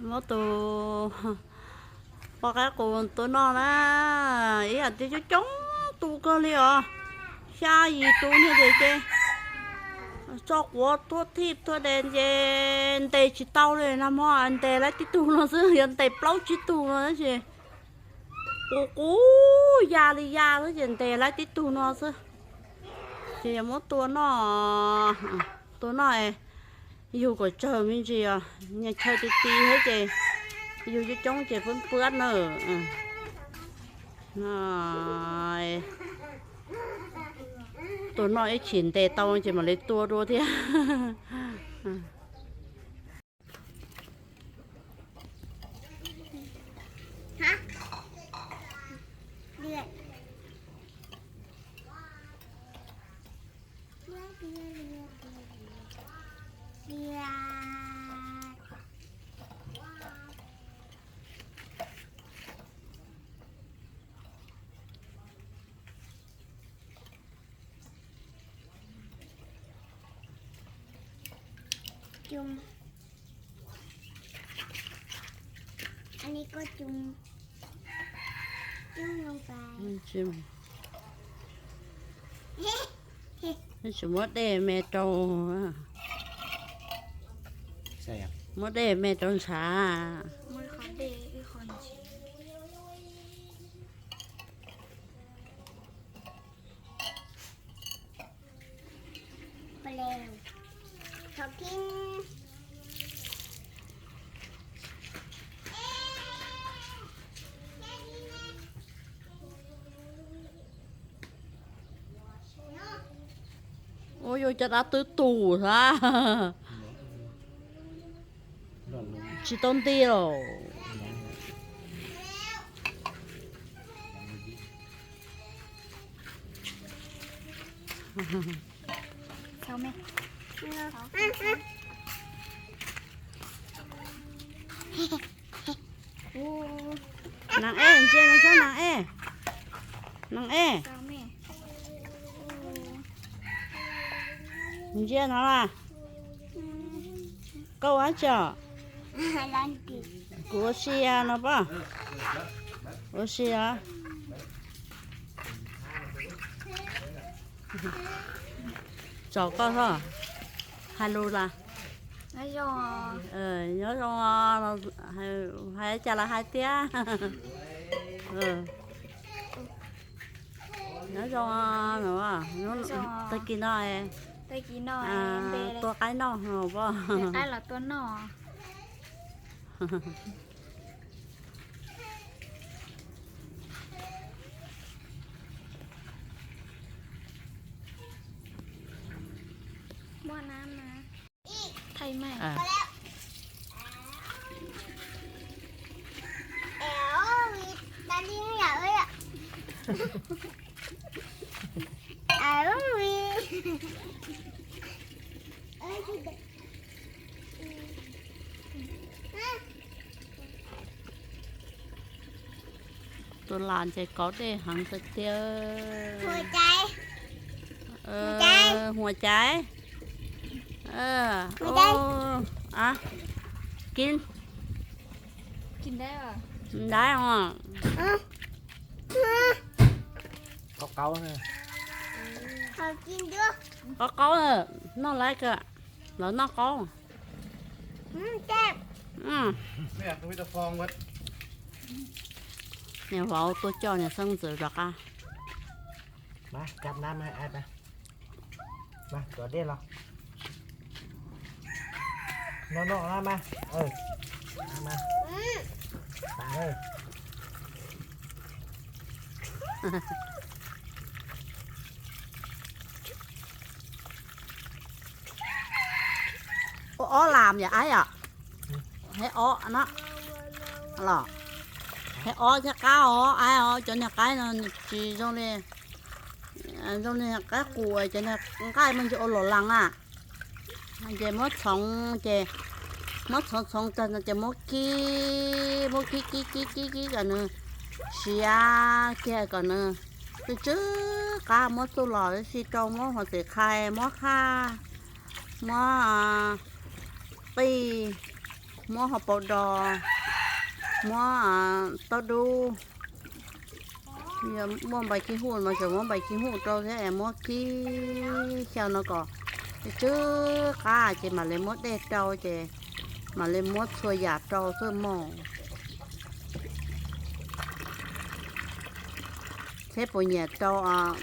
mất tù. Bao cái con tu nó là ý là tôi cho chống tu cơ li à xa gì tu như thế chứ cho của tu thịt tu đèn chứ để chỉ tao này nằm hoa anh tê lại tí tu nó chứ hiện tê plau chỉ tu nó chứ cô cô già đi già nó chứ tê lại tí tu nó chứ thì mất tu nó tu nó ấy dù có chờ mình gì à nhà chơi tí tí hết chị. Dù cho chống chị vẫn bớt nữa ừ. rồi. Tôi nói chuyện tệ tao chị mà lấy tua đua thế. chung anh ấy có chung chung không phải chim nó chỉ mất để mẹ trâu à. ใช่ครับ mất để mẹ trâu xả มือเขาเดย์อีกคนชิไปเร็วเขากิน ôi ôi cho đã tứ tù ra หล่นลง chỉ tôn ti rồi ยังเลยเขาไหมโอ้ nàng e trên nó sao nàng e nàng e เขาไหม trên nó là câu á chờ ร้านปิด của xia nó ba của xia cho con thôi hello là แล้วยอ ờ nhớ cho hai hai cha là hai tía ờ nhớ cho nữa à nó tới kia nó ấy ตะกี้หน่อย à เบเลยตัว cái nó hả ba อยากได้เหรอตัวหน่อบ่อน้ำนะไทยใหม่ à เอลวิตาลีอยากเลยอะเอลวิเอ้ยที่เด็ก tôi làm chỉ có để hàng thực tiêu หัวใจ ờ trái. hoa trái ờ Hoa trái. ô à kín กินได้ป่ะ đái không à เขาเกาเลยขอกินด้วย có có rồi nó lấy kìa là nó có อืมแซ่บ ừ ไม่อยากมีแต่ฟองวัด nhà vợ tôi cho nhà sân dự được à มาจับน้ำมาให้ไอ้ไปมาตัวเด็ดหรอโน่นๆเอามาเออเอามาอื 开哦，才干哦，哎哦，真的干了，这种的，这种的干苦，真的干มันจะอร่อยลังอะเจมดสองเจมดสองสองตันจะมดกี้มดกี้กีกีกีกีกันเนอเสียแก่กันเนอะจะจื้อกามัดสุหล่อสีจงมดหัวเสียไข่มดข้ามดปีมดหัวปอดอ mua à, tao đu giờ mua bài kia hùn mà giờ mua bài kia hùn cho thế em mua kia sao nó có chứ cá chỉ mà lấy mua đẹp trâu chỉ mà lấy mua xua giả trâu xua mỏ thế bộ nhà trâu à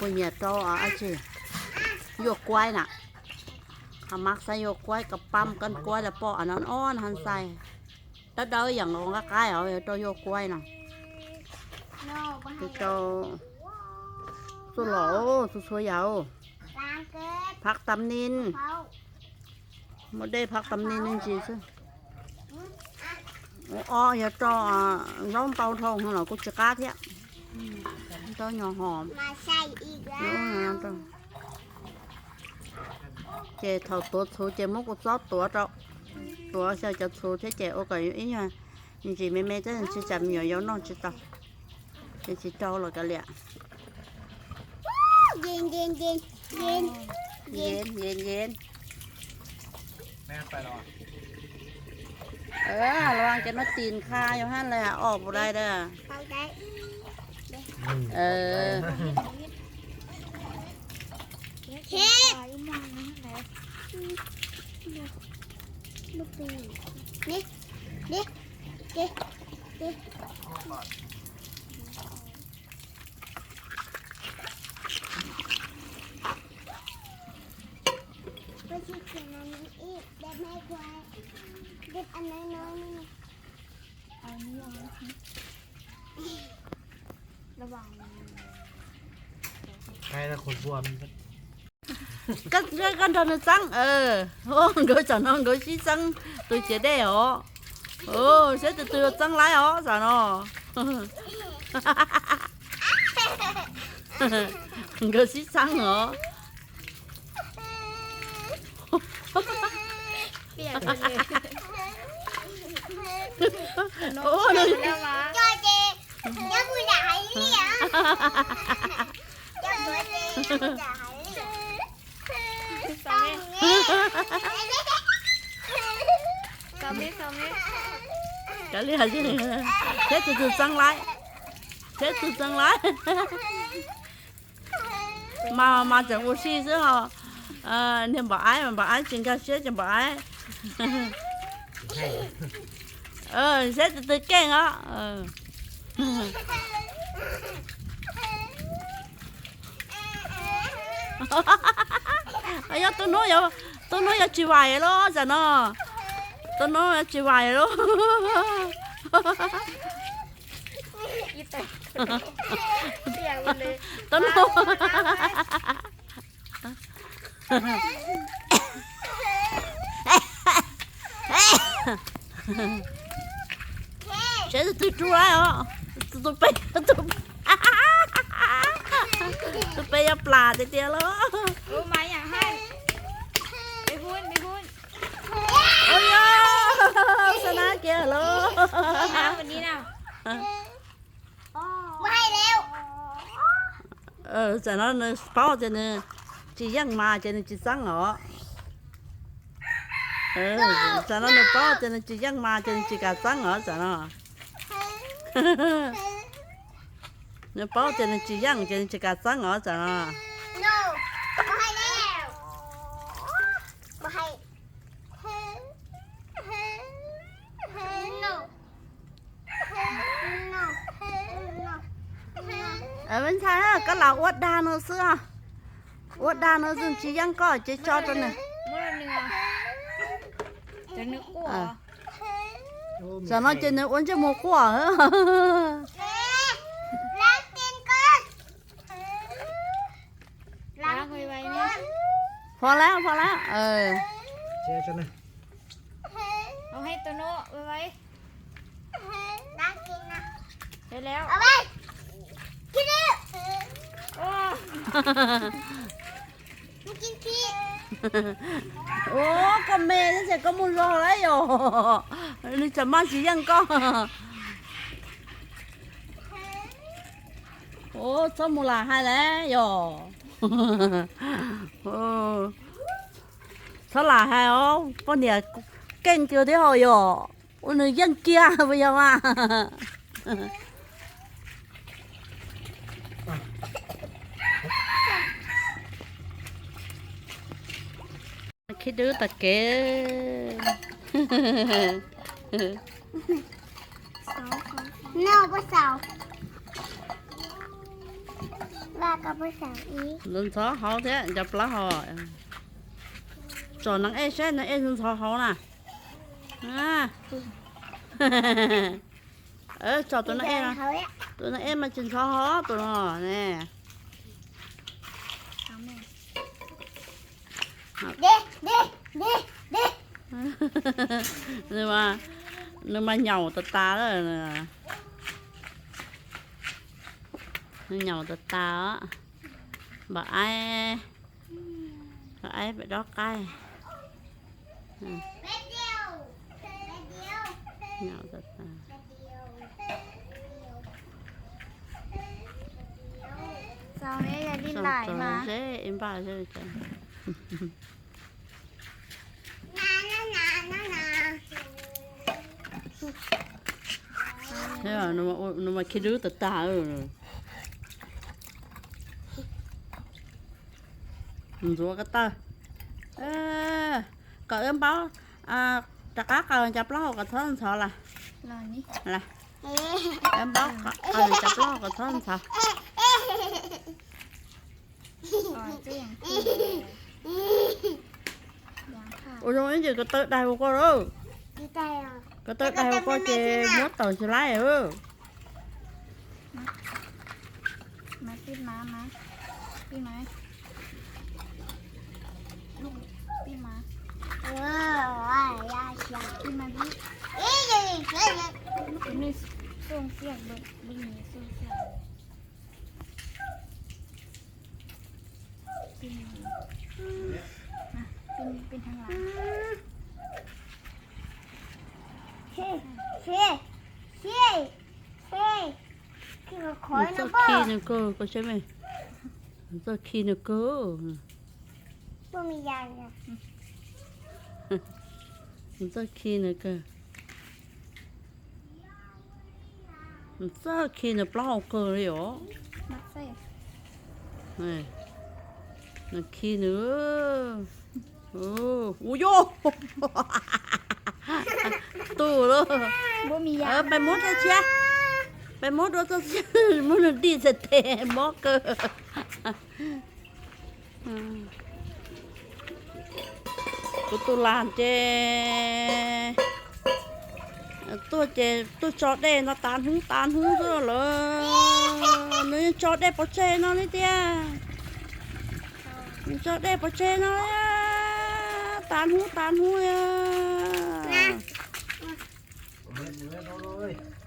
bộ nhà trâu à anh chị vô quay nè หามักใส่โยกกล้วยกับปั๊มกันกล้วยแล้วปออันนั้นอ้อนหันใส่ แล้วเดาอย่างลงก็กายเอาตัวโยกกล้วยน่ะโน่บ่ให้ตัวเจ้าสุโหลสุสวยยาวล้างเกิดพักตำนินเฝ้ามาได้พักตำนินจริงๆซิอ๋ออย่าจ่ออะร้องเป่าทองของเรากูจะกล้าเทียตัวหน่อหอมมาใส่อีกแล้เดี๋ยววนะตัวเจ thầu ตัวสูเจมุกซอตัวเจ้าตัวเสียจะสูเจเจโอ้ก็อีเนี่ยจริงๆแม่แม่จะจะจำเหนียวย้อนนอนจะ ต่อจะจะเจ้าหรอกะเลยเย็นเย็นเย็นเย็นเย็นเย็นเย็นแม่ไปรอเออระวังจะมาตีนคาอยู่หั่นเลยอะออกบ่ได้เด้อเข้าได้เออ เฮ็ด ลูกปีนี่นี่นี่นี่ไปที่เขียนอันนี้อีกได้ไหมควายเด็ดอันน้อยนี่นะเอานี่เอาระวัง ใครละคนบวมก็ก็ก็โดนจังเออโอ้โดนจังน้องโดนชี้จังตัวเจได้เหรอโอ้เสียตัวตัวจังไรเหรอจ้ะเนาะก็ ชี้จังเหรอเปียกเลยโอ้ดูแล้ววะจอยเจยังกูด่าให้เลี้ยจอยเจยังกูด่าให้เลี้ยสอง เงี้ยซ้อมดิซ้อมดิ cái lý hả chứ thế từ từ tăng lại thế từ tăng lại mà mà chẳng có gì chứ hả à, nên bảo ai mà bảo ai chừng cả sẽ chẳng bảo ai ให้ ờ sẽ từ từ kén á ờ ai ya tôi nói ya ต้นน้อยจะไหวหรอจ้ะเนาะต้นน้อยจะไหวหรออีแต่เสียงมันเลยต้นน้อยฉันจะตัวช่วยอ๋อตัวไปตัวไปตัวไปยาปลาเดียวแล้ว เออจะนั่นเนี่ยเป้าจะเนี่ยจียังมาจะเนี่ยจีสังเหรอเออจะนั่นเนี่ยเป้าจะเนี่ยจียังมาจะเนี่ยจีกาสังเหรอจะนั่นเนี่ยเป้าจะเนี่ยจียังจะเนี่ยจีกาสังเหรอจะนั่น no ไม่ให้แล้วไม่ให้ no no no เออเป็นใช่ฮะก็เหล่า อวดดาเนอะเสื้ออวดดาเนอะซึ่งจียังก็จีจอตัวเนี่ยเมื่อเนื้อจะนึกกลัวอะจะนั่นจีเนี่ยอ้วนจะโมกว่าเหรอล้างตีนก่อนล้างไว้ไว้เนี่ยพอแล้วพอแล้วเออเชื่อฉันนะเอาให้ตัวโน้ไว้ไว้ล้างตีนนะได้แล้วเอาไปกินดิโอ้ โอ้ก็เมย์นี่เสร็ก็มุนรอแล้วโยนี่จะมาสิยังก็โอ้ชอบมูลาให้แล้วโยโอ้ชอลาให้อ๋อปนเนี่ยเก่งเจอที่หอยโยวันนี้ยังเกียร์ไปยังว่า กับภาษาอีก lần sáu hậu thế chập lá họ cho nắng ê xe nắng ê lần sáu hậu nè à ơ cho tụi nó ê nè เขาเนี่ย tụi nó ê mà chừng sáu hậu tụi nó nè เด็กเด็กเด็กเด็ก nhưng mà nhưng mà nhậu tạt ta đó nè nó nhậu tạt ta á bà ai bà ai phải đó cay เม็ดเดียวเม็ดเดียว nhậu tạt ta เม็ดเดียวเจ้านี้อย่าดิ้น Xong ไหล rồi มา thế em bà thế trời นานานานานา thế à nó mà nó mà khi đứa tạt ta rồi rồi cái ta ê cậu em báo à chả cá cờ chập lót cái thân sợ là รอนี่ là เอ๊ะ em báo cờ chập lót cái thân sợ อ่อ นเจียงยางค่ะ ôi rồi cái gì cái tới đây của cô đó ดีใจอะ cái tới đây của cô chị nhớ tàu xe lái ừ มาปิ้นม้ามาปิ้นม้าลูกปิ้นม้าเออว่ายาชาปิ้นม้าพี่ เอ๊ะเอ๊ะเอ๊ะ ปิ้นนี่ส่งเสียงเบิดบิ้งนี่ส่งเสียงปิ้นนี่นะปิ้นปิ้นทางหลัง เช่เช่เช่เช่คือ ขี้นะกก็ใช่ไหมก็ขี้นะก็ไม่มียางนะมันจะขี้นะก็มันจะขี้นะเปล่าก็เลยเหรอไม่ใช่เฮ้ยนกขี้เนื้อโอ้โหโยตู้เลยบ่มียางเออไปมุดเลยเชีย Bij mor dat dat moet een deze กูตุลานเจตัวเจตัวจอดได้นะตานหุ้งตานหุ้งตัเลยนี่จอดได้ปะเจนอนี่เดียจอดได้ปะเจนอเลตานหุ้งตานหุ้งอะ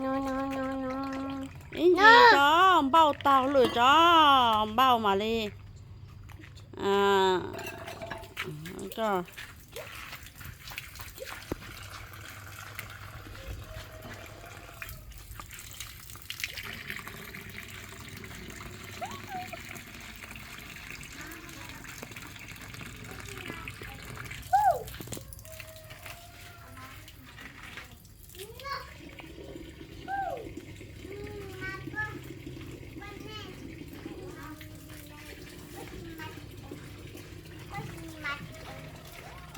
น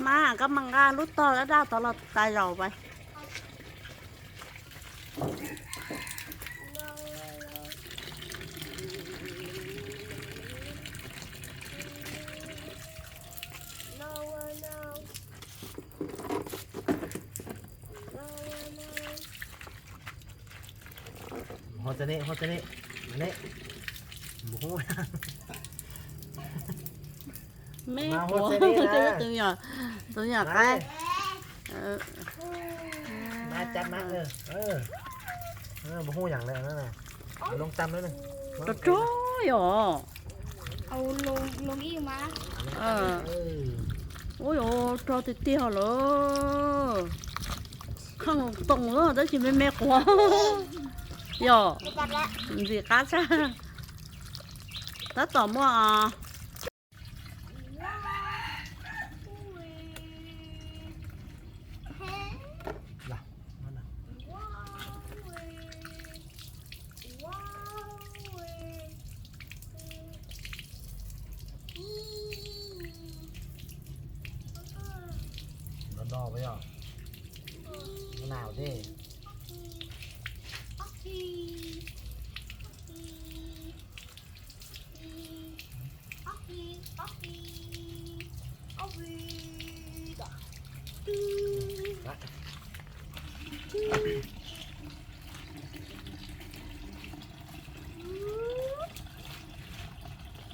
มากับมังกรลุดต่อแล้วดาวตลอดตายเราไปฮอตเจนี่ฮอตเจนี่มาเนี่ยบุ้ง mẹ Mà của hốt xe tôi đi nè. từ nhỏ từ nhỏ มา cái มาจับมาเออเออเออบุ้งอย่างเลยนั่นน่ะเอาลงจำแล้วนึง nó trôi à เอาลงลงอีกมา ờ เออ ôi ôi cho thì tiêu rồi không tổng nữa đó chỉ mấy mẹ quá yo จับแล้ว gì cá cha đã tỏ mua à ดอกไปหรอมะนาวดิ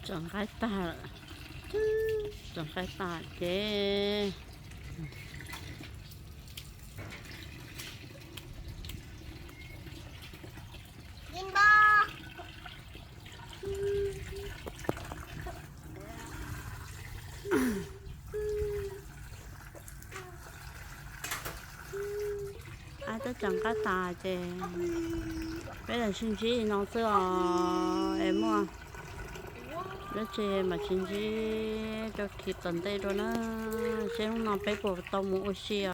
chọn cái tà chọn cái tà chế กิน tới chẳng cái tà chế bây giờ xin chí nó xưa? Em mua. Nó chế mà xin chí cho thịt tận đây rồi nó sẽ nó bé bộ tao mua xe